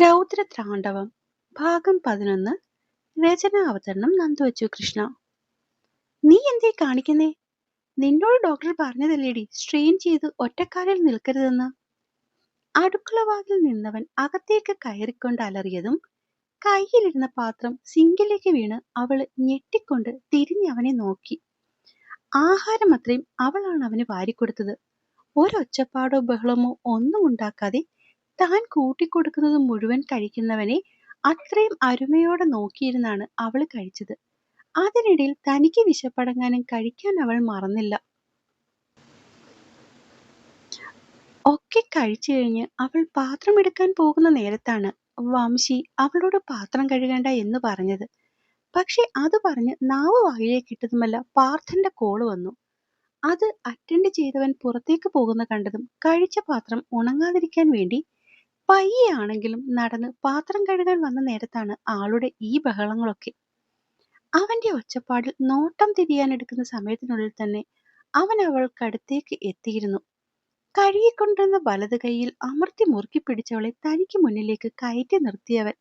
രൗദ്രതാണ്ഡവം. ഭാഗം പതിനൊന്ന്. രചന അവതരണം നന്ദുവച്ചു കൃഷ്ണ. നീ എന്തേ കാണിക്കുന്നേ? നിന്നോട് ഡോക്ടർ പറഞ്ഞതല്ലേടി. സ്ട്രെയിൻ ചെയ്ത് ഒറ്റക്കാലിൽ നിൽക്കരുതെന്ന്. അടുക്കളവാതിൽ നിന്നവൻ അകത്തേക്ക് കയറിക്കൊണ്ട് അലറിയതും കയ്യിലിരുന്ന പാത്രം സിങ്കിലേക്ക് വീണ് അവൾ ഞെട്ടിക്കൊണ്ട് തിരിഞ്ഞവനെ നോക്കി. ആഹാരം അത്രയും അവളാണ് അവന് വാരിക്കൊടുത്തത്. ഒരൊച്ചപ്പാടോ ബഹളമോ ഒന്നും ഉണ്ടാക്കാതെ താൻ കൂട്ടിക്കൊടുക്കുന്നത് മുഴുവൻ കഴിക്കുന്നവനെ അത്രയും അരുമയോടെ നോക്കിയിരുന്നാണ് അവൾ കഴിച്ചത്. അതിനിടയിൽ തനിക്ക് വിശപ്പടങ്ങാനും കഴിക്കാൻ അവൾ മറന്നില്ല. ഒക്കെ കഴിച്ചു കഴിഞ്ഞ് അവൾ പാത്രം എടുക്കാൻ പോകുന്ന നേരത്താണ് വംശി അവളോട് പാത്രം കഴുകേണ്ട എന്ന് പറഞ്ഞത്. പക്ഷെ അത് പറഞ്ഞ് നാവ് വായിലേക്ക് ഇട്ടതുമല്ല പാർത്ഥന്റെ കോൾ വന്നു. അത് അറ്റൻഡ് ചെയ്തവൻ പുറത്തേക്ക് പോകുന്ന കണ്ടതും കഴിച്ച പാത്രം ഉണങ്ങാതിരിക്കാൻ വേണ്ടി പയ്യെയാണെങ്കിലും നടന്ന് പാത്രം കഴുകാൻ വന്ന നേരത്താണ് ആളുടെ ഈ ബഹളങ്ങളൊക്കെ. അവന്റെ ഒച്ചപ്പാടിൽ നോട്ടം തിരിയാനെടുക്കുന്ന സമയത്തിനുള്ളിൽ തന്നെ അവൻ അവൾക്കടുത്തേക്ക് എത്തിയിരുന്നു. കഴുകിക്കൊണ്ടിരുന്ന വലത് കൈയിൽ അമർത്തി മുറുക്കി പിടിച്ചവളെ തനിക്ക് മുന്നിലേക്ക് കയറ്റി നിർത്തിയവൻ.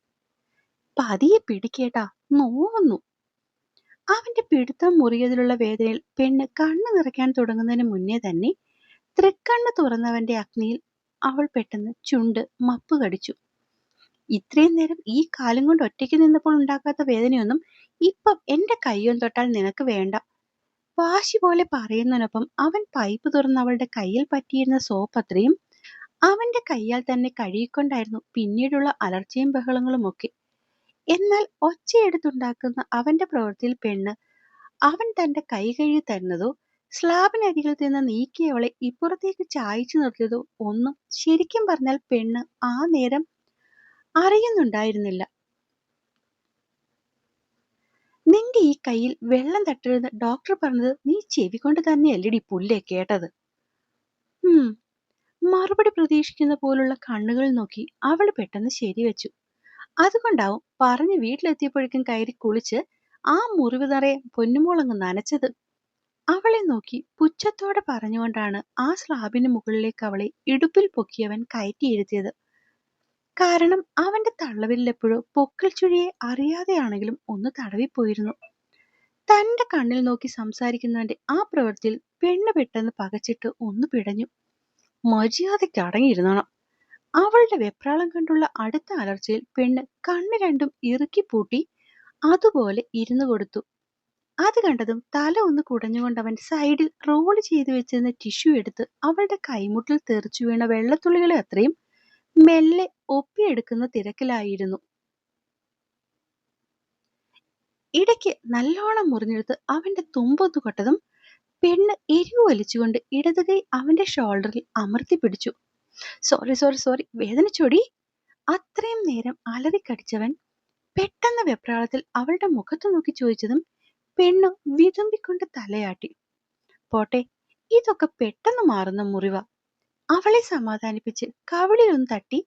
പതിയെ പിടിക്കേട്ടാ നോവുന്നു. അവന്റെ പിടുത്തം മുറിയതിലുള്ള വേദനയിൽ പെണ്ണ് കണ്ണു നിറയ്ക്കാൻ തുടങ്ങുന്നതിന് മുന്നേ തന്നെ തൃക്കണ്ണ് തുറന്നവന്റെ അഗ്നിയിൽ അവൾ പെട്ടെന്ന് ചുണ്ട് മപ്പ് കടിച്ചു. ഇത്രയും നേരം ഈ കാലം കൊണ്ട് ഒറ്റയ്ക്ക് നിന്നപ്പോൾ ഉണ്ടാക്കാത്ത വേദനയൊന്നും ഇപ്പം എന്റെ കയ്യൊന്നും തൊട്ടാൽ നിനക്ക് വേണ്ട. വാശി പോലെ പറയുന്നതിനൊപ്പം അവൻ പൈപ്പ് തുറന്ന് അവളുടെ കയ്യിൽ പറ്റിയിരുന്ന സോപ്പ് അത്രയും അവന്റെ കയ്യാൽ തന്നെ കഴുകിക്കൊണ്ടായിരുന്നു പിന്നീടുള്ള അലർച്ചയും ബഹളങ്ങളും ഒക്കെ. എന്നാൽ ഒച്ചയെടുത്തുണ്ടാക്കുന്ന അവന്റെ പ്രവൃത്തിയിൽ പെണ്ണ് അവൻ തന്റെ കൈ കഴുകി തരുന്നതോ സ്ലാബിനരികിൽ നിന്ന് നീക്കിയവളെ ഇപ്പുറത്തേക്ക് ചായച്ചു നിർത്തിയതോ ഒന്നും ശരിക്കും പറഞ്ഞാൽ പെണ്ണ് ആ നേരം അറിയുന്നുണ്ടായിരുന്നില്ല. നിന്റെ ഈ കയ്യിൽ വെള്ളം തട്ടരുത്. ഡോക്ടർ പറഞ്ഞത് നീ ചെവി കൊണ്ട് തന്നെയല്ലടി പുല്ലേ കേട്ടത്. ഉം. മറുപടി പ്രതീക്ഷിക്കുന്ന പോലുള്ള കണ്ണുകൾ നോക്കി അവൾ പെട്ടെന്ന് ശരിവെച്ചു അതുകൊണ്ടാവും പറഞ്ഞ് വീട്ടിലെത്തിയപ്പോഴേക്കും കയറി കുളിച്ച് ആ മുറിവ് നിറയെ പൊന്നുമോളങ്ങ് നനച്ചത്. അവളെ നോക്കി പുച്ഛത്തോടെ പറഞ്ഞുകൊണ്ടാണ് ആ സ്ലാബിന് മുകളിലേക്ക് അവളെ ഇടുപ്പിൽ പൊക്കിയവൻ കയറ്റിയിരുത്തിയത് കാരണം അവന്റെ തള്ളവില്ലെപ്പോഴോ പൊക്കൽ ചുഴിയെ അറിയാതെയാണെങ്കിലും ഒന്ന് തടവിപ്പോയിരുന്നു തന്റെ കണ്ണിൽ നോക്കി സംസാരിക്കുന്നവന്റെ ആ പ്രവൃത്തിയിൽ പെണ്ണ് പെട്ടെന്ന് പകച്ചിട്ട് ഒന്ന് പിടഞ്ഞു. മര്യാദയ്ക്ക് അടങ്ങിയിരുന്നോണം. അവളുടെ വെപ്രാളം കണ്ടുള്ള അടുത്ത അലർച്ചയിൽ പെണ്ണ് കണ്ണ് രണ്ടും ഇറുക്കി പൂട്ടി അതുപോലെ ഇരുന്നു കൊടുത്തു. അത് കണ്ടതും തല ഒന്ന് കുടഞ്ഞുകൊണ്ട് അവൻ സൈഡിൽ റോൾ ചെയ്ത് വെച്ചിരുന്ന ടിഷ്യൂ എടുത്ത് അവളുടെ കൈമുട്ടിൽ തെറിച്ചു വീണ വെള്ളത്തുള്ളികളെ അത്രയും മെല്ലെ ഒപ്പിയെടുക്കുന്ന തിരക്കിലായിരുന്നു. ഇടയ്ക്ക് നല്ലോണം മുറിഞ്ഞെടുത്ത് അവന്റെ തുമ്പൊന്നു കൊട്ടതും പെണ്ണ് എരിവ് വലിച്ചുകൊണ്ട് ഇടതുകൈ അവന്റെ ഷോൾഡറിൽ അമർത്തി പിടിച്ചു. സോറി സോറി സോറി വേദനിച്ചോടി. അത്രയും നേരം അലറിക്കടിച്ചവൻ പെട്ടെന്ന് വെപ്രാളത്തിൽ അവളുടെ മുഖത്ത് നോക്കി ചോദിച്ചതും പെണ്ണു വിതുമ്പിക്കൊണ്ട് തലയാട്ടി. പോട്ടെ ഇതൊക്കെ പെട്ടെന്ന് മാറുന്ന മുറിവ. അവളെ സമാധാനിപ്പിച്ച് കവിളിലൊന്ന് തട്ടി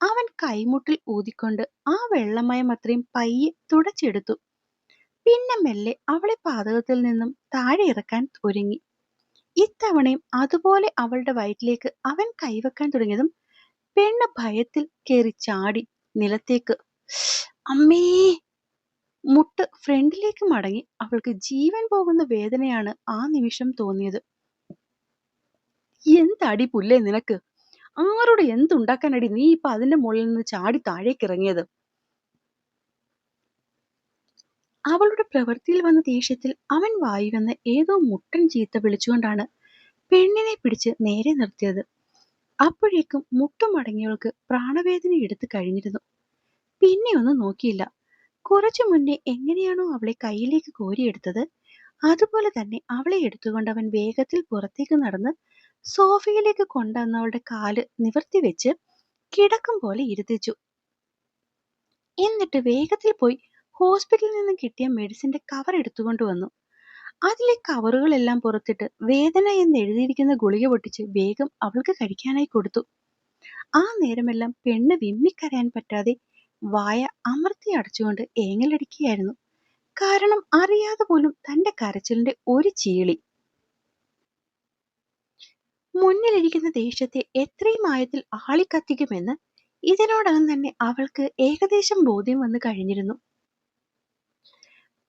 അവൻ കൈമുട്ടിൽ ഊതിക്കൊണ്ട് ആ വെള്ളമയം അത്രയും പയ്യെ തുടച്ചെടുത്തു. പിന്നെ മെല്ലെ അവളെ പാതകത്തിൽ നിന്നും താഴെ ഇറക്കാൻ ഒരുങ്ങി. ഇത്തവണയും അതുപോലെ അവളുടെ വയറ്റിലേക്ക് അവൻ കൈവെക്കാൻ തുടങ്ങിയതും പെണ്ണ് ഭയത്തിൽ കയറി ചാടി നിലത്തേക്ക്. അമ്മേ! മുട്ട് ഫ്രണ്ടിലേക്ക് മടങ്ങി അവൾക്ക് ജീവൻ പോകുന്ന വേദനയാണ് ആ നിമിഷം തോന്നിയത്. എന്തടി പുല്ലേ നിനക്ക്? ആരോട് എന്തുണ്ടാക്കാനടി നീ ഇപ്പൊ അതിന്റെ മുകളിൽ നിന്ന് ചാടി താഴേക്ക് ഇറങ്ങിയത്? അവളുടെ പ്രവൃത്തിയിൽ വന്ന ദേഷ്യത്തിൽ അവൻ വായി വന്ന് ഏതോ മുട്ടൻ ചീത്ത വിളിച്ചുകൊണ്ടാണ് പെണ്ണിനെ പിടിച്ച് നേരെ നിർത്തിയത്. അപ്പോഴേക്കും മുട്ടുമടങ്ങിയവൾക്ക് പ്രാണവേദന എടുത്തു കഴിഞ്ഞിരുന്നു. പിന്നെ ഒന്നും നോക്കിയില്ല. കുറച്ചു മുന്നേ എങ്ങനെയാണോ അവളെ കയ്യിലേക്ക് കോരിയെടുത്തത് അതുപോലെ തന്നെ അവളെ എടുത്തുകൊണ്ട് അവൻ വേഗത്തിൽ പുറത്തേക്ക് നടന്ന് സോഫയിലേക്ക് കൊണ്ടുവന്ന അവളുടെ കാൽ നിവർത്തി വെച്ച് കിടക്കും പോലെ ഇരുത്തിച്ചു. എന്നിട്ട് വേഗത്തിൽ പോയി ഹോസ്പിറ്റലിൽ നിന്ന് കിട്ടിയ മെഡിസിന്റെ കവർ എടുത്തുകൊണ്ട് വന്നു. അതിലെ കവറുകളെല്ലാം പുറത്തിട്ട് വേദന എന്ന് എഴുതിയിരിക്കുന്ന ഗുളിക പൊട്ടിച്ച് വേഗം അവൾക്ക് കഴിക്കാനായി കൊടുത്തു. ആ നേരമെല്ലാം പെണ്ണ് വിമ്മിക്കരയാൻ പറ്റാതെ വായ അമർത്തി അടച്ചുകൊണ്ട് ഏങ്ങലടിക്കുകയായിരുന്നു. കാരണം അറിയാതെ പോലും തന്റെ കരച്ചിലിന്റെ ഒരു ചീളി. മുന്നിലിരിക്കുന്ന ദേഷ്യത്തെ എത്രയും ആയത്തിൽ ആളിക്കത്തിക്കുമെന്ന് ഇതിനോടകം തന്നെ അവൾക്ക് ഏകദേശം ബോധ്യം വന്നു കഴിഞ്ഞിരുന്നു.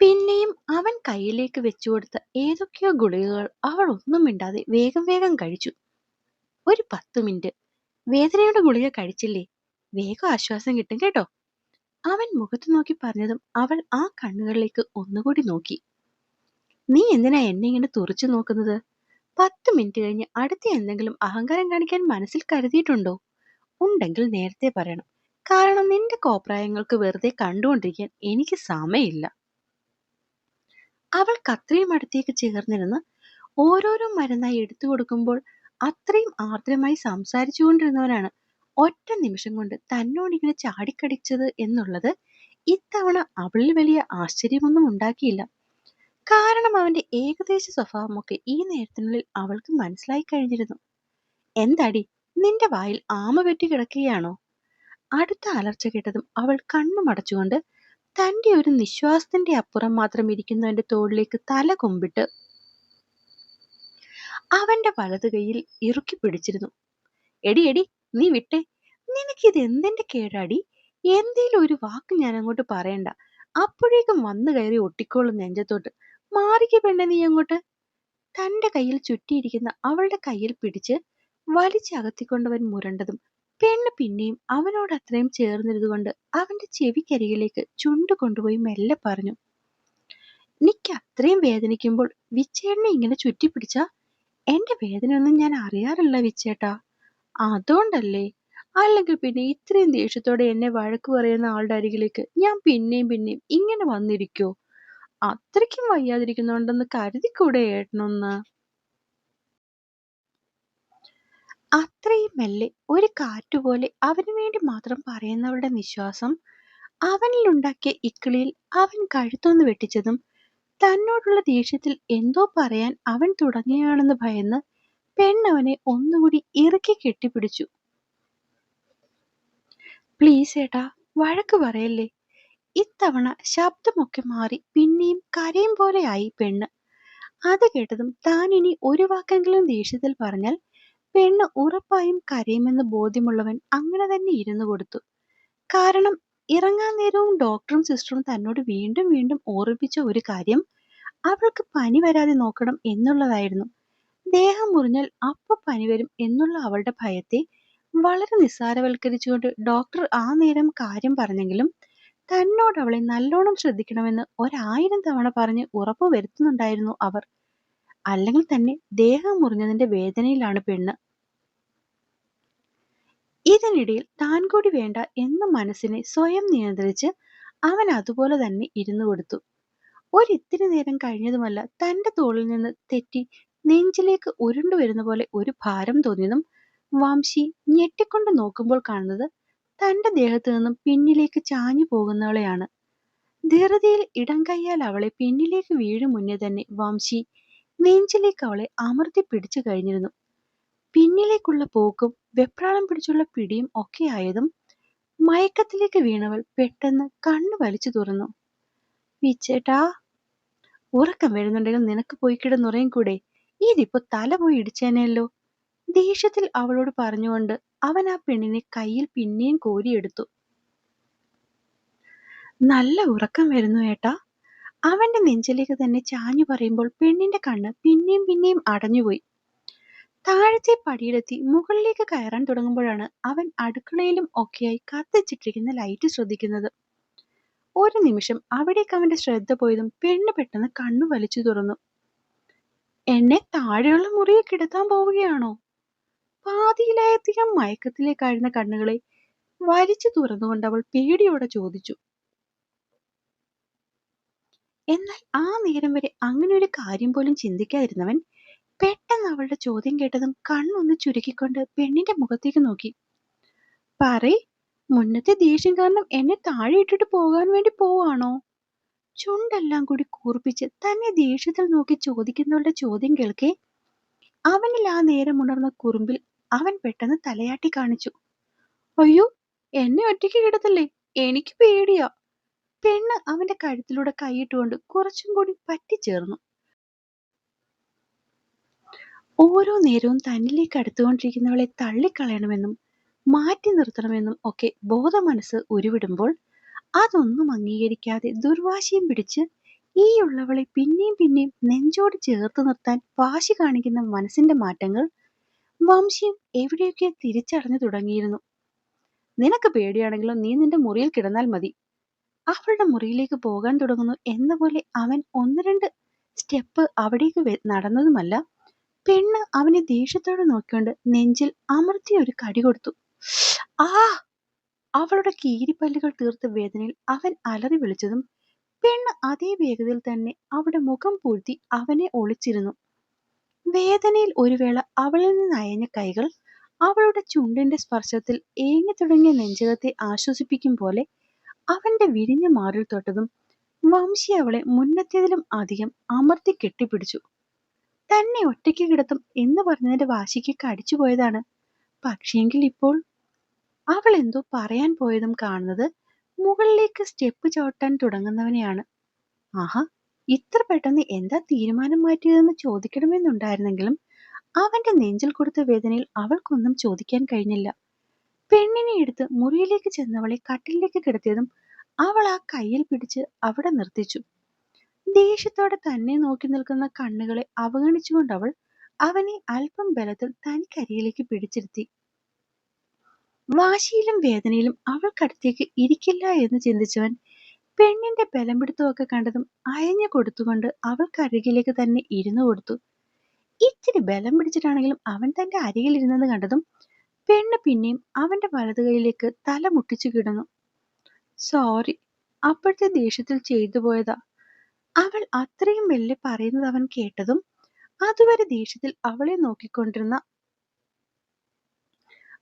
പിന്നെയും അവൻ കയ്യിലേക്ക് വെച്ചുകൊടുത്ത ഏതൊക്കെയോ ഗുളികകൾ അവൾ ഒന്നും മിണ്ടാതെ വേഗം വേഗം കഴിച്ചു. ഒരു പത്ത് മിനിറ്റ്. വേദനയുടെ ഗുളിക കഴിച്ചില്ലേ? വേഗം ആശ്വാസം കിട്ടും കേട്ടോ. അവൻ മുഖത്തു നോക്കി പറഞ്ഞതും അവൾ ആ കണ്ണുകളിലേക്ക് ഒന്നുകൂടി നോക്കി. നീ എന്തിനാ എന്നെ ഇങ്ങനെ തുറച്ചു നോക്കുന്നത്? പത്ത് മിനിറ്റ് കഴിഞ്ഞ് അടുത്ത എന്തെങ്കിലും അഹങ്കാരം കാണിക്കാൻ മനസ്സിൽ കരുതിയിട്ടുണ്ടോ? ഉണ്ടെങ്കിൽ നേരത്തെ പറയണം. കാരണം നിന്റെ കോപ്രായങ്ങൾക്ക് വെറുതെ കണ്ടുകൊണ്ടിരിക്കാൻ എനിക്ക് സമയമില്ല. അവൾ കത്രയും അടുത്തേക്ക് ചേർന്നിരുന്ന് ഓരോരോ മരുന്നായി എടുത്തു കൊടുക്കുമ്പോൾ അത്രയും ആർദ്രമായി സംസാരിച്ചുകൊണ്ടിരുന്നവനാണ് ഒറ്റ നിമിഷം കൊണ്ട് തന്നോട് ഇങ്ങനെ ചാടിക്കടിച്ചത് എന്നുള്ളത് ഇത്തവണ അവളിൽ വലിയ ആശ്ചര്യമൊന്നും ഉണ്ടാക്കിയില്ല. കാരണം അവന്റെ ഏകദേശ സ്വഭാവമൊക്കെ ഈ നേരത്തിനുള്ളിൽ അവൾക്ക് മനസ്സിലായി കഴിഞ്ഞിരുന്നു. എന്താടി നിന്റെ വായിൽ ആമ വെട്ടി കിടക്കുകയാണോ? അടുത്ത അലർച്ച കേട്ടതും അവൾ കണ്ണു മടച്ചുകൊണ്ട് തന്റെ ഒരു നിശ്വാസത്തിന്റെ അപ്പുറം മാത്രം ഇരിക്കുന്നവന്റെ തോളിലേക്ക് തല കൊമ്പിട്ട് അവന്റെ വലതു കൈയിൽ ഇറുക്കി പിടിച്ചിരുന്നു. എടി എടി നീ വിട്ടേ. നിനക്കിത് എന്തിന്റെ കേടാടി? എന്തേലും ഒരു വാക്ക് ഞാൻ അങ്ങോട്ട് പറയണ്ട. അപ്പോഴേക്കും വന്നു കയറി ഒട്ടിക്കോളും നെഞ്ചത്തോട്ട്. മാറിക്ക പെണ്ണെ നീ അങ്ങോട്ട്. തന്റെ കയ്യിൽ ചുറ്റിയിരിക്കുന്ന അവളുടെ കയ്യിൽ പിടിച്ച് വലിച്ചകത്തിക്കൊണ്ടവൻ മുരണ്ടതും പെണ്ണ് പിന്നെയും അവനോട് അത്രയും ചേർന്നിരുന്നുകൊണ്ട് അവന്റെ ചെവിക്കരികിലേക്ക് ചുണ്ടു കൊണ്ടുപോയി മെല്ലെ പറഞ്ഞു നിക്ക് അത്രയും വേദനിക്കുമ്പോൾ വിച്ചേട്ടനെ ഇങ്ങനെ ചുറ്റിപ്പിടിച്ച? എന്റെ വേദനയൊന്നും ഞാൻ അറിയാറില്ല വിച്ചേട്ടാ. അതുകൊണ്ടല്ലേ? അല്ലെങ്കിൽ പിന്നെ ഇത്രയും ദേഷ്യത്തോടെ എന്നെ വഴക്ക് പറയുന്ന ആളുടെ അരികിലേക്ക് ഞാൻ പിന്നെയും പിന്നെയും ഇങ്ങനെ വന്നിരിക്കോ? അത്രയ്ക്കും വയ്യാതിരിക്കുന്നുണ്ടെന്ന് കരുതിക്കൂടെ ഏട്ടനൊന്ന്? അത്രയും മെല്ലെ ഒരു കാറ്റുപോലെ അവന് വേണ്ടി മാത്രം പറയുന്നവരുടെ വിശ്വാസം അവനിലുണ്ടാക്കിയ ഇക്കിളിയിൽ അവൻ കഴുത്തൊന്ന് വെട്ടിച്ചതും തന്നോടുള്ള ദേഷ്യത്തിൽ എന്തോ പറയാൻ അവൻ തുടങ്ങിയാണെന്ന് ഭയന്ന് പെണ്ണവനെ ഒന്നുകൂടി ഇറുക്കി കെട്ടിപ്പിടിച്ചു. പ്ലീസ് ഏട്ടാ വഴക്ക് പറയല്ലേ? ഇത്തവണ ശബ്ദമൊക്കെ മാറി പിന്നെയും കരയും പോലെയായി പെണ്ണ്. അത് കേട്ടതും താൻ ഇനി ഒരു വാക്കെങ്കിലും ദേഷ്യത്തിൽ പറഞ്ഞാൽ പെണ്ണ് ഉറപ്പായും കരയുമെന്ന് ബോധ്യമുള്ളവൻ അങ്ങനെ തന്നെ ഇരുന്നു കൊടുത്തു. കാരണം ഇറങ്ങാൻ നേരവും ഡോക്ടറും സിസ്റ്ററും തന്നോട് വീണ്ടും വീണ്ടും ഓർമ്മിപ്പിച്ച ഒരു കാര്യം അവൾക്ക് പനി വരാതെ നോക്കണം എന്നുള്ളതായിരുന്നു. ദേഹം മുറിഞ്ഞാൽ അപ്പൊ പനി വരും എന്നുള്ള അവളുടെ ഭയത്തെ വളരെ നിസ്സാരവൽക്കരിച്ചുകൊണ്ട് ഡോക്ടർ ആ നേരം കാര്യം പറഞ്ഞെങ്കിലും തന്നോട് അവളെ നല്ലോണം ശ്രദ്ധിക്കണമെന്ന് ഒരായിരം തവണ പറഞ്ഞ് ഉറപ്പു വരുത്തുന്നുണ്ടായിരുന്നു അവർ. അല്ലെങ്കിൽ തന്നെ ദേഹം മുറിഞ്ഞതിന്റെ വേദനയിലാണ് പെണ്ണ്. ഇതിനിടയിൽ താൻ കൂടി വേണ്ട എന്ന മനസ്സിനെ സ്വയം നിയന്ത്രിച്ച് അവൻ അതുപോലെ തന്നെ ഇരുന്നു കൊടുത്തു. ഒരിത്തിരി നേരം കഴിഞ്ഞതുമല്ല തന്റെ തോളിൽ നിന്ന് തെറ്റി നെഞ്ചിലേക്ക് ഉരുണ്ടു വരുന്ന പോലെ ഒരു ഭാരം തോന്നിയതും വംശി ഞെട്ടിക്കൊണ്ട് നോക്കുമ്പോൾ കാണുന്നത് തന്റെ ദേഹത്തു നിന്നും പിന്നിലേക്ക് ചാഞ്ഞു പോകുന്നവളെയാണ്. ധൃതിയിൽ ഇടം കൈയാൽ അവളെ പിന്നിലേക്ക് വീഴും മുന്നേ തന്നെ വംശി നെഞ്ചിലേക്ക് അവളെ അമർത്തി പിടിച്ചു കഴിഞ്ഞിരുന്നു. പിന്നിലേക്കുള്ള പോക്കും വെപ്രാളം പിടിച്ചുള്ള പിടിയും ഒക്കെ ആയതും മയക്കത്തിലേക്ക് വീണവൾ പെട്ടെന്ന് കണ്ണു വലിച്ചു തുറന്നു. വിച്ചേട്ടാ ഉറക്കം വരുന്നുണ്ടെങ്കിൽ നിനക്ക് പോയി കിടന്നുറയും കൂടെ ഇതിപ്പോ തല പോയി ഇടിച്ചേനെയല്ലോ ദേഷ്യത്തിൽ അവളോട് പറഞ്ഞുകൊണ്ട് അവൻ ആ പെണ്ണിനെ കയ്യിൽ പിന്നെയും കോരിയെടുത്തു. നല്ല ഉറക്കം വരുന്നു ഏട്ടാ. അവന്റെ നെഞ്ചിലേക്ക് തന്നെ ചാഞ്ഞു പറയുമ്പോൾ പെണ്ണിന്റെ കണ്ണ് പിന്നെയും പിന്നെയും അടഞ്ഞുപോയി. താഴത്തെ പടിയിലെത്തി മുകളിലേക്ക് കയറാൻ തുടങ്ങുമ്പോഴാണ് അവൻ അടുക്കളയിലും ഒക്കെയായി കത്തിച്ചിട്ടിരിക്കുന്ന ലൈറ്റ് ശ്രദ്ധിക്കുന്നത്. ഒരു നിമിഷം അവിടേക്ക് അവന്റെ ശ്രദ്ധ പോയതും പെണ്ണ് പെട്ടെന്ന് കണ്ണു വലിച്ചു തുറന്നു. എന്നെ താഴെയുള്ള മുറിയിൽ കിടത്താൻ പോവുകയാണോ? പാതിയിലധികം മയക്കത്തിലേക്കായിരുന്ന കണ്ണുകളെ വലിച്ചു തുറന്നുകൊണ്ട് അവൾ പേടിയോടെ ചോദിച്ചു. എന്നാൽ ആ നേരം വരെ അങ്ങനെ ഒരു കാര്യം പോലും ചിന്തിക്കാതിരുന്നവൻ പെട്ടെന്ന് അവളുടെ ചോദ്യം കേട്ടതും കണ്ണൊന്ന് ചുരുക്കിക്കൊണ്ട് പെണ്ണിന്റെ മുഖത്തേക്ക് നോക്കി. പറയ് മുന്നത്തെ ദേഷ്യം കാരണം എന്നെ താഴെ ഇട്ടിട്ട് പോകാൻ വേണ്ടി പോവാണോ ചുണ്ടെല്ലാം കൂടി കൂർപ്പിച്ച് തന്നെ ദേഷ്യത്തിൽ നോക്കി ചോദിക്കുന്നവളുടെ ചോദ്യം കേൾക്കെ. അവനിൽ ആ നേരം ഉണർന്ന കുറുമ്പിൽ അവൻ പെട്ടെന്ന് തലയാട്ടി കാണിച്ചു. അയ്യോ എന്നെ ഒറ്റയ്ക്ക് കിടത്തല്ലേ? എനിക്ക് പേടിയാ. പെണ്ണ് അവന്റെ കഴുത്തിലൂടെ കൈയിട്ടുകൊണ്ട് കുറച്ചും കൂടി പറ്റിച്ചേർന്നു. ഓരോ നേരവും തന്നിലേക്ക് അടുത്തുകൊണ്ടിരിക്കുന്നവളെ തള്ളിക്കളയണമെന്നും മാറ്റി നിർത്തണമെന്നും ഒക്കെ ബോധമനസ്സ് ഉരുവിടുമ്പോൾ അതൊന്നും അംഗീകരിക്കാതെ ദുർവാശിയും പിടിച്ച് ഈ ഉള്ളവളെ പിന്നെയും പിന്നെയും നെഞ്ചോട് ചേർത്ത് നിർത്താൻ വാശി കാണിക്കുന്ന മനസ്സിന്റെ മാറ്റങ്ങൾ വംശിയും എവിടെയൊക്കെ തിരിച്ചറിഞ്ഞു തുടങ്ങിയിരുന്നു. നിനക്ക് പേടിയാണെങ്കിലും നീ നിന്റെ മുറിയിൽ കിടന്നാൽ മതി. അവളുടെ മുറിയിലേക്ക് പോകാൻ തുടങ്ങുന്നു എന്ന പോലെ അവൻ ഒന്ന് രണ്ട് സ്റ്റെപ്പ് അവിടേക്ക് നടന്നതുമല്ല. പെണ്ണ് അവനെ ദേഷ്യത്തോടെ നോക്കിക്കൊണ്ട് നെഞ്ചിൽ അമർത്തി ഒരു കടി കൊടുത്തു. ആ അവളുടെ കീരിപ്പല്ലുകൾ തീർത്ത വേദനയിൽ അവൻ അലറി വിളിച്ചതും പെണ്ണ് അതേ വേഗതയിൽ തന്നെ അവിടെ മുഖം പൂഴ്ത്തി അവനെ ഒളിച്ചിരുന്നു. വേദനയിൽ ഒരു വേള അവളിൽ നിന്ന് അയഞ്ഞ കൈകൾ അവളുടെ ചുണ്ടിന്റെ സ്പർശത്തിൽ ഏങ്ങി തുടങ്ങിയ നെഞ്ചകത്തെ ആശ്വസിപ്പിക്കും പോലെ അവന്റെ വിരിഞ്ഞ മാറിൽ തൊട്ടതും വംശി അവളെ മുന്നത്തേതിലും അധികം അമർത്തി കെട്ടിപ്പിടിച്ചു. തന്നെ ഒറ്റയ്ക്ക് കിടത്തും എന്ന് പറഞ്ഞതിന്റെ വാശിക്ക് കടിച്ചു പോയതാണ് പക്ഷേങ്കിൽ ഇപ്പോൾ അവൾ എന്തോ പറയാൻ പോയതും കാണുന്നത് മുകളിലേക്ക് സ്റ്റെപ്പ് ചവിട്ടാൻ തുടങ്ങുന്നവനെയാണ്. ആഹാ ഇത്ര പെട്ടെന്ന് എന്താ തീരുമാനം മാറ്റിയതെന്ന് ചോദിക്കണമെന്നുണ്ടായിരുന്നെങ്കിലും അവന്റെ നെഞ്ചിൽ കൊടുത്ത വേദനയിൽ അവൾക്കൊന്നും ചോദിക്കാൻ കഴിഞ്ഞില്ല. പെണ്ണിനെ എടുത്ത് മുറിയിലേക്ക് ചെന്നവളെ കട്ടിലേക്ക് കിടത്തിയതും അവൾ ആ കയ്യിൽ പിടിച്ച് അവിടെ നിർത്തിച്ചു. ദേഷ്യത്തോടെ തന്നെ നോക്കി നിൽക്കുന്ന കണ്ണുകളെ അവഗണിച്ചുകൊണ്ട് അവൾ അവനെ അല്പം ബലത്തിൽ തനിക്കരിയിലേക്ക് പിടിച്ചിരുത്തി. വാശിയിലും വേദനയിലും അവൾക്കടുത്തേക്ക് ഇരിക്കില്ല എന്ന് ചിന്തിച്ചവൻ പെണ്ണിന്റെ ബലം പിടുത്തമൊക്കെ കണ്ടതും അയഞ്ഞു കൊടുത്തുകൊണ്ട് അവൾക്കരികിലേക്ക് തന്നെ ഇരുന്നു കൊടുത്തു. ഇച്ചിരി ബലം പിടിച്ചിട്ടാണെങ്കിലും അവൻ തന്റെ അരികിൽ ഇരുന്നത് കണ്ടതും പെണ്ണ് പിന്നെയും അവന്റെ വലതു കൈയിലേക്ക് തല മുട്ടിച്ചു കിടന്നു. സോറി അപ്പോഴത്തെ ദേഷ്യത്തിൽ ചെയ്തു പോയതാ. അവൾ അത്രയും മെല്ലെ പറയുന്നത് അവൻ കേട്ടതും അതുവരെ ദേഷ്യത്തിൽ അവളെ നോക്കിക്കൊണ്ടിരുന്ന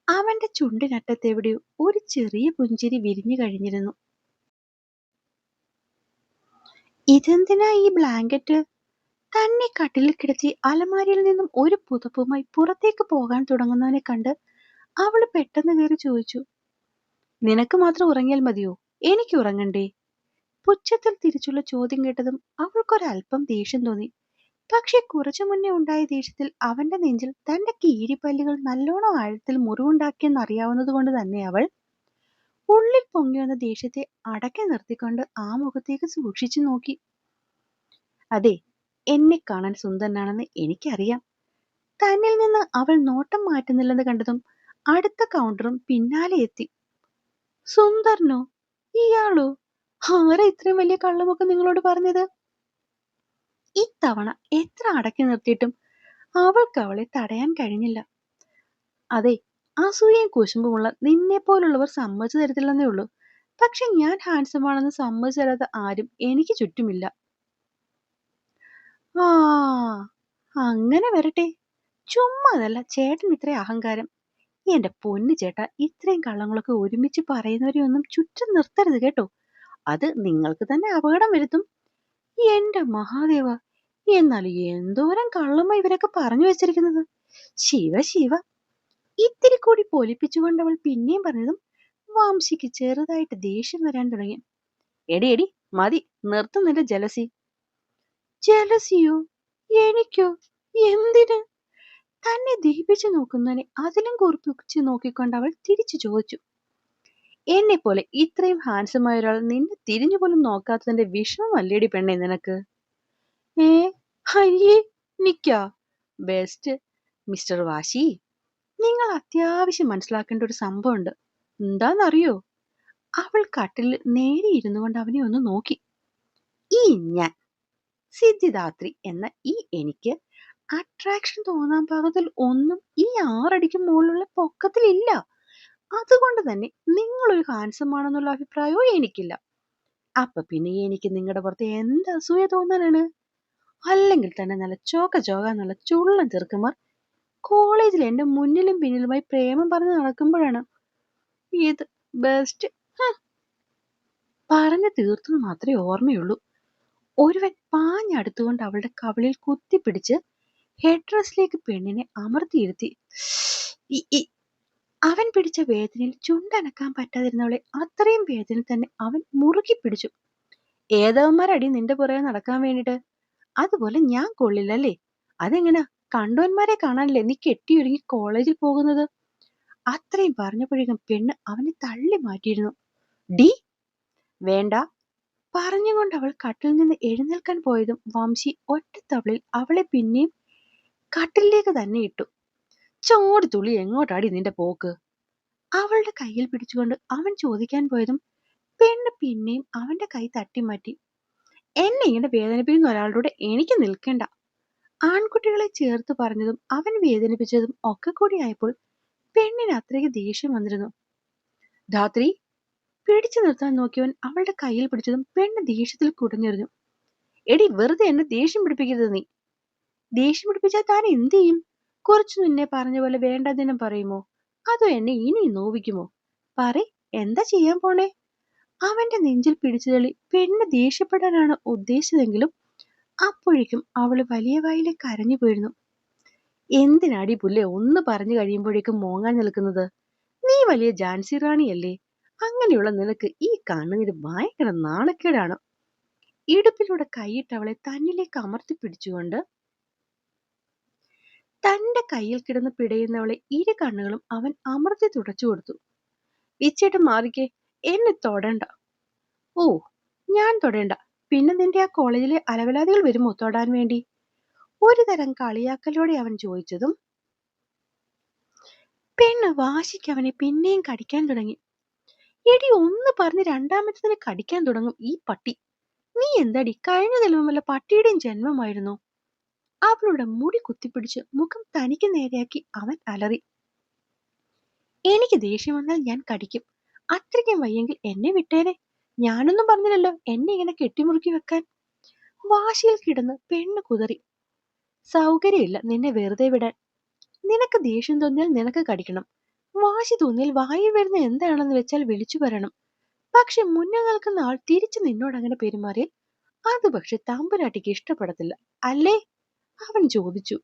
അവന്റെ ചുണ്ടിനറ്റത്തെവിടെയോ ഒരു ചെറിയ പുഞ്ചിരി വിരിഞ്ഞു കഴിഞ്ഞിരുന്നു. ഇതെന്തിനാ ഈ ബ്ലാങ്കറ്റ് തന്നെ കട്ടിലിൽ കിടത്തി അലമാരിയിൽ നിന്നും ഒരു പുതപ്പുമായി പുറത്തേക്ക് പോകാൻ തുടങ്ങുന്നവനെ കണ്ട് അവൾ പെട്ടെന്ന് കയറി ചോദിച്ചു നിനക്ക് മാത്രം ഉറങ്ങിയാൽ മതിയോ? എനിക്ക് ഉറങ്ങണ്ടേ? പുച്ഛത്തിൽ തിരിച്ചുള്ള ചോദ്യം കേട്ടതും അവൾക്കൊരല്പം ദേഷ്യം തോന്നി. പക്ഷെ കുറച്ചു മുന്നേ ഉണ്ടായ ദേഷ്യത്തിൽ അവന്റെ നെഞ്ചിൽ തന്റെ കീരിപ്പല്ലുകൾ നല്ലോണം ആഴത്തിൽ മുറിവുണ്ടാക്കിയെന്ന് അറിയാവുന്നത് കൊണ്ട് തന്നെ അവൾ ഉള്ളിൽ പൊങ്ങി വന്ന ദേഷ്യത്തെ അടക്കി നിർത്തിക്കൊണ്ട് ആ മുഖത്തേക്ക് സൂക്ഷിച്ചു നോക്കി. അതെ എന്നെ കാണാൻ സുന്ദരനാണെന്ന് എനിക്കറിയാം. തന്നിൽ നിന്ന് അവൾ നോട്ടം മാറ്റുന്നില്ലെന്ന് കണ്ടതും അടുത്ത കൗണ്ടറും പിന്നാലെ എത്തി. സുന്ദരനോ? ഇയാളോ? ആരാ ഇത്രയും വലിയ കള്ളമൊക്കെ നിങ്ങളോട് പറഞ്ഞത്? ഇത്തവണ എത്ര അടക്കി നിർത്തിയിട്ടും അവൾക്ക് അവളെ തടയാൻ കഴിഞ്ഞില്ല. അതെ അസൂയയും കുശുമ്പുമുള്ള നിന്നെ പോലുള്ളവർ സമ്മതിച്ചു തരത്തില്ലെന്നേ ഉള്ളൂ. പക്ഷെ ഞാൻ ഹാൻസം ആണെന്ന് സമ്മതിച്ചു തരാത്ത ആരും എനിക്ക് ചുറ്റുമില്ല. ആ അങ്ങനെ വരട്ടെ. ചുമ്മാ അതല്ല ചേട്ടൻ ഇത്ര അഹങ്കാരം. എന്റെ പൊന്നു ചേട്ടാ ഇത്രയും കള്ളങ്ങളൊക്കെ ഒരുമിച്ച് പറയുന്നവരെ ഒന്നും ചുറ്റും നിർത്തരുത് കേട്ടോ. അത് നിങ്ങൾക്ക് തന്നെ അപകടം വരുത്തും. എന്റെ മഹാദേവ എന്നാൽ എന്തോരം കള്ളമ്മ ഇവരൊക്കെ പറഞ്ഞു വെച്ചിരിക്കുന്നത്? ശിവ ശിവ. ഇത്തിരി കൂടി പൊലിപ്പിച്ചുകൊണ്ട് അവൾ പിന്നെയും പറഞ്ഞതും വംശിക്ക് ചെറുതായിട്ട് ദേഷ്യം വരാൻ തുടങ്ങി. എടി എടി മതി നിർത്തും നിന്റെ ജലസി. ജലസിയോ? എനിക്കോ? എന്തിന്? തന്നെ ദഹിപ്പിച്ചു നോക്കുന്നതിനെ അതിലും കുറിപ്പിച്ച് നോക്കിക്കൊണ്ട് അവൾ തിരിച്ചു ചോദിച്ചു. എന്നെ പോലെ ഇത്രയും ഹാൻസമായ ഒരാൾ നിന്നെ തിരിഞ്ഞു പോലും നോക്കാത്തതിന്റെ വിഷമം അല്ലേടി പെണ്ണെ നിനക്ക്? ഏ അയ്യേ നിക്കാ. ബെസ്റ്റ് മിസ്റ്റർ വാശി. നിങ്ങൾ അത്യാവശ്യം മനസ്സിലാക്കേണ്ട ഒരു സംഭവമുണ്ട്. എന്താന്നറിയോ? അവൾ കട്ടിൽ നേരെ ഇരുന്നു കൊണ്ട് അവനെ ഒന്ന് നോക്കി. ഈ ഞാൻ സിദ്ധിദാത്രി എന്ന ഈ എനിക്ക് അട്രാക്ഷൻ തോന്നാൻ പാകത്തിൽ ഒന്നും ഈ ആറടിക്ക് മുകളിലുള്ള പൊക്കത്തിലില്ല. അതുകൊണ്ട് തന്നെ നിങ്ങളൊരു ഹാൻസമാണെന്നുള്ള അഭിപ്രായവും എനിക്കില്ല. അപ്പൊ പിന്നെ എനിക്ക് നിങ്ങളുടെ പുറത്ത് എന്ത് അസൂയ തോന്നാനാണ് അല്ലെങ്കിൽ തന്നെ നല്ല ചോക്ക ചോക ചുള്ളൻ ചെറുക്കന്മാർ കോളേജിൽ എന്റെ മുന്നിലും പിന്നിലുമായി പ്രേമം പറഞ്ഞ് നടക്കുമ്പോഴാണ് ഇത് ബെസ്റ്റ് പറഞ്ഞു തീർത്തു മാത്രമേ ഓർമ്മയുള്ളൂ. ഒരുവൻ പാഞ്ഞടുത്തുകൊണ്ട് അവളുടെ കവളിൽ കുത്തിപ്പിടിച്ച് ഹെഡ് ഡ്രസ്സിലേക്ക് പെണ്ണിനെ അമർത്തിയിരുത്തി. അവൻ പിടിച്ച വേദനയിൽ ചുണ്ടനക്കാൻ പറ്റാതിരുന്നവളെ അത്രയും വേദന തന്നെ അവൻ മുറുകി പിടിച്ചു. ഏതവന്മാരടി നിന്റെ പുറകെ നടക്കാൻ വേണ്ടിട്ട് അതുപോലെ ഞാൻ കൊള്ളില്ലല്ലേ? അതെങ്ങനാ? കണ്ടോന്മാരെ കാണാനല്ലേ? നീ കെട്ടിയൊരുങ്ങി കോളേജിൽ പോകുന്നത്? അത്രയും പറഞ്ഞപ്പോഴേക്കും പെണ്ണ് അവനെ തള്ളി മാറ്റിയിരുന്നു. ഡി വേണ്ട. പറഞ്ഞുകൊണ്ട് അവൾ കട്ടിൽ നിന്ന് എഴുന്നേൽക്കാൻ പോയതും വംശി ഒറ്റത്തവളിൽ അവളെ പിന്നെയും കട്ടിലേക്ക് തന്നെ ഇട്ടു. ചോട് തുള്ളി എങ്ങോട്ടാടി നിന്റെ പോക്ക്? അവളുടെ കയ്യിൽ പിടിച്ചുകൊണ്ട് അവൻ ചോദിക്കാൻ പോയതും പെണ്ണ് പിന്നെയും അവന്റെ കൈ തട്ടിമാറ്റി എന്നെ ഇങ്ങനെ വേദനിപ്പിക്കുന്ന ഒരാളുടെ എനിക്ക് നിൽക്കണ്ട. ആൺകുട്ടികളെ ചേർത്ത് പറഞ്ഞതും അവൻ വേദനിപ്പിച്ചതും ഒക്കെ കൂടിയായപ്പോൾ പെണ്ണിന് അത്രയ്ക്ക് ദേഷ്യം വന്നിരുന്നു. ധാത്രി പിടിച്ചു നിർത്താൻ നോക്കിയവൻ അവളുടെ കയ്യിൽ പിടിച്ചതും പെണ്ണ് ദേഷ്യത്തിൽ കുടഞ്ഞിരുന്നു എടി വെറുതെ എന്നെ ദേഷ്യം പിടിപ്പിക്കരുത് നീ. ദേഷ്യം പിടിപ്പിച്ചാൽ താൻ എന്ത് ചെയ്യും? കുറച്ചു നിന്നെ പറഞ്ഞ പോലെ വേണ്ടതിനും പറയുമോ? അതോ എന്നെ ഇനി നോവിക്കുമോ? പറ എന്താ ചെയ്യാൻ പോണേ? അവന്റെ നെഞ്ചിൽ പിടിച്ചു തള്ളി. പെണ്ണ് ദേഷ്യപ്പെടാനാണ് ഉദ്ദേശിച്ചതെങ്കിലും അപ്പോഴേക്കും അവൾ വലിയ വായിലെ കരഞ്ഞു പോയിരുന്നു എന്തിനാടി പുല്ലേ ഒന്ന് പറഞ്ഞു കഴിയുമ്പോഴേക്കും മോങ്ങാൻ നിൽക്കുന്നത്? നീ വലിയ ജാൻസി റാണിയല്ലേ? അങ്ങനെയുള്ള നിനക്ക് ഈ കണ്ണുനീര് ഭയങ്കര നാണക്കേടാണ്. ഇടുപ്പിലൂടെ കൈയിട്ട് അവളെ തന്നിലേക്ക് അമർത്തി പിടിച്ചുകൊണ്ട് തന്റെ കയ്യിൽ കിടന്ന് പിടയുന്നവളെ ഇരു കണ്ണുകളും അവൻ അമർത്തി തുടച്ചു കൊടുത്തു. ഇച്ചേട്ട് മാറിക്കേ എന്നെ തൊടണ്ട. ഓ ഞാൻ തൊടേണ്ട. പിന്നെ നിന്റെ ആ കോളേജിലെ അലവലാതികൾ വരുമോ തൊടാൻ വേണ്ടി? ഒരു തരം കളിയാക്കലോടെ അവൻ ചോദിച്ചതും പെണ്ണ് വാശിക്ക് അവനെ പിന്നെയും കടിക്കാൻ തുടങ്ങി. എടി ഒന്ന് പറഞ്ഞ് രണ്ടാമത്തതിന് കടിക്കാൻ തുടങ്ങും ഈ പട്ടി. നീ എന്താടി കഴിഞ്ഞ നിലവുമല്ല പട്ടിയുടെയും ജന്മമായിരുന്നു? അവളുടെ മുടി കുത്തിപ്പിടിച്ച് മുഖം തനിക്ക് നേരെയാക്കി അവൻ അലറി. എനിക്ക് ദേഷ്യം വന്നാൽ ഞാൻ കടിക്കും. അത്രയ്ക്കും വയ്യെങ്കിൽ എന്നെ വിട്ടേനെ ഞാനൊന്നും പറഞ്ഞില്ലല്ലോ എന്നെ ഇങ്ങനെ കെട്ടിമുറുക്കി വെക്കാൻ. വാശിയിൽ കിടന്ന് പെണ്ണ് കുതറി. സൗകര്യമില്ല നിന്നെ വെറുതെ വിടാൻ. നിനക്ക് ദേഷ്യം തോന്നിയാൽ നിനക്ക് കടിക്കണം. വാശി തോന്നിയാൽ വായിൽ വരുന്ന എന്താണെന്ന് വെച്ചാൽ വിളിച്ചു വരണം പക്ഷെ മുന്നിൽ നിൽക്കുന്ന ആൾ തിരിച്ചു നിന്നോട് അങ്ങനെ പെരുമാറിയാൽ അത് പക്ഷെ തമ്പുരാട്ടിക്ക് ഇഷ്ടപ്പെടത്തില്ല. അല്ലേ? അവൻ ചോദിച്ചു.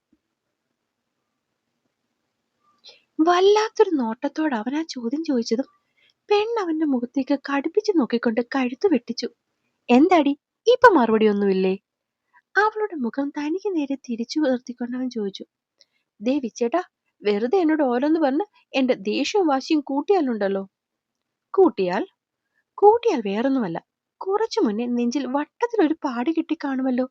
വല്ലാത്തൊരു നോട്ടത്തോടെ അവൻ ആ ചോദ്യം ചോദിച്ചതും പെണ്ണ് അവന്റെ മുഖത്തേക്ക് കടുപ്പിച്ചു നോക്കിക്കൊണ്ട് കഴുത്തു വെട്ടിച്ചു. എന്താടി? ഇപ്പൊ മറുപടി ഒന്നുമില്ലേ? അവളുടെ മുഖം തനിക്ക് നേരെ തിരിച്ചു ഉയർത്തിക്കൊണ്ട് അവൻ ചോദിച്ചു. ദേ ചേട്ടാ വെറുതെ എന്നോട് ഓരോന്ന് പറഞ്ഞ് എന്റെ ദേഷ്യവും വാശിയും കൂട്ടിയാലുണ്ടല്ലോ? കൂട്ടിയാൽ? കൂട്ടിയാൽ വേറൊന്നുമല്ല. കുറച്ചു മുന്നേ നെഞ്ചിൽ വട്ടത്തിലൊരു പാടി കിട്ടി കാണുമല്ലോ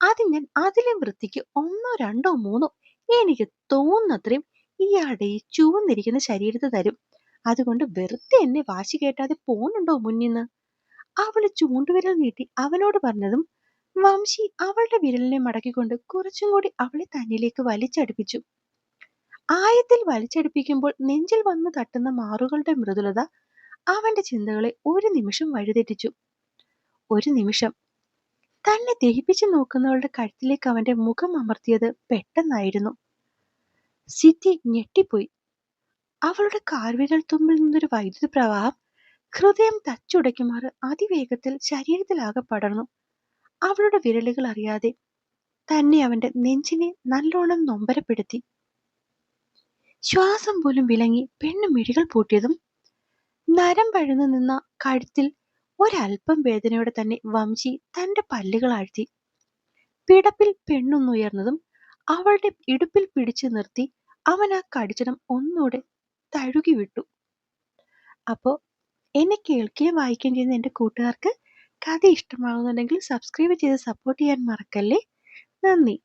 അത് ഞാൻ അതിലെ വൃത്തിക്ക് ഒന്നോ രണ്ടോ മൂന്നോ എനിക്ക് തോന്നുന്നത്രയും ഈ ചുവന്നിരിക്കുന്ന ശരീരത്ത് തരും. അതുകൊണ്ട് വെറുതെ എന്നെ വാശി കേട്ടാതെ പോണുണ്ടോ മുന്നിന്ന്? അവൾ ചൂണ്ടുവിരൽ നീട്ടി അവനോട് പറഞ്ഞതും വംശി അവളുടെ വിരലിനെ മടക്കിക്കൊണ്ട് കുറച്ചും കൂടി അവളെ തന്നിലേക്ക് വലിച്ചടുപ്പിച്ചു. ആയത്തിൽ വലിച്ചടുപ്പിക്കുമ്പോൾ നെഞ്ചിൽ വന്ന് തട്ടുന്ന മാറുകളുടെ മൃദുലത അവന്റെ ചിന്തകളെ ഒരു നിമിഷം വഴിതെറ്റിച്ചു. ഒരു നിമിഷം. തന്നെ ദഹിപ്പിച്ചു നോക്കുന്നവളുടെ കഴുത്തിലേക്ക് അവന്റെ മുഖം അമർത്തിയത് പെട്ടെന്നായിരുന്നു. സിദ്ധി ഞെട്ടിപ്പോയി. അവളുടെ കാൽവിരൽ തുമ്പിൽ നിന്നൊരു വൈദ്യുത പ്രവാഹം ഹൃദയം തച്ചുടയ്ക്കുമാറ് അതിവേഗത്തിൽ ശരീരത്തിലാകെ പടർന്നു. അവളുടെ വിരലുകൾ അറിയാതെ തന്നെ അവന്റെ നെഞ്ചിനെ നല്ലോണം നൊമ്പരപ്പെടുത്തി. ശ്വാസം പോലും വിലങ്ങി പെണ്ണ് മിഴികൾ പൂട്ടിയതും നരം പഴുന്നു നിന്ന കഴുത്തിൽ ഒരൽപ്പം വേദനയോടെ തന്നെ വംശി തന്റെ പല്ലുകൾ ആഴ്ത്തി പിടപ്പിൽ പെണ്ണൊന്നുയർന്നതും അവളുടെ ഇടുപ്പിൽ പിടിച്ചു നിർത്തി അവൻ ആ കടിച്ചണം ഒന്നുകൂടെ തഴുകി വിട്ടു. അപ്പോ എന്നെ കേൾക്കുകയും വായിക്കുകയും ചെയ്യുന്ന എന്റെ കൂട്ടുകാർക്ക് കഥ ഇഷ്ടമാകുന്നുണ്ടെങ്കിൽ സബ്സ്ക്രൈബ് ചെയ്ത് സപ്പോർട്ട് ചെയ്യാൻ മറക്കല്ലേ? നന്ദി.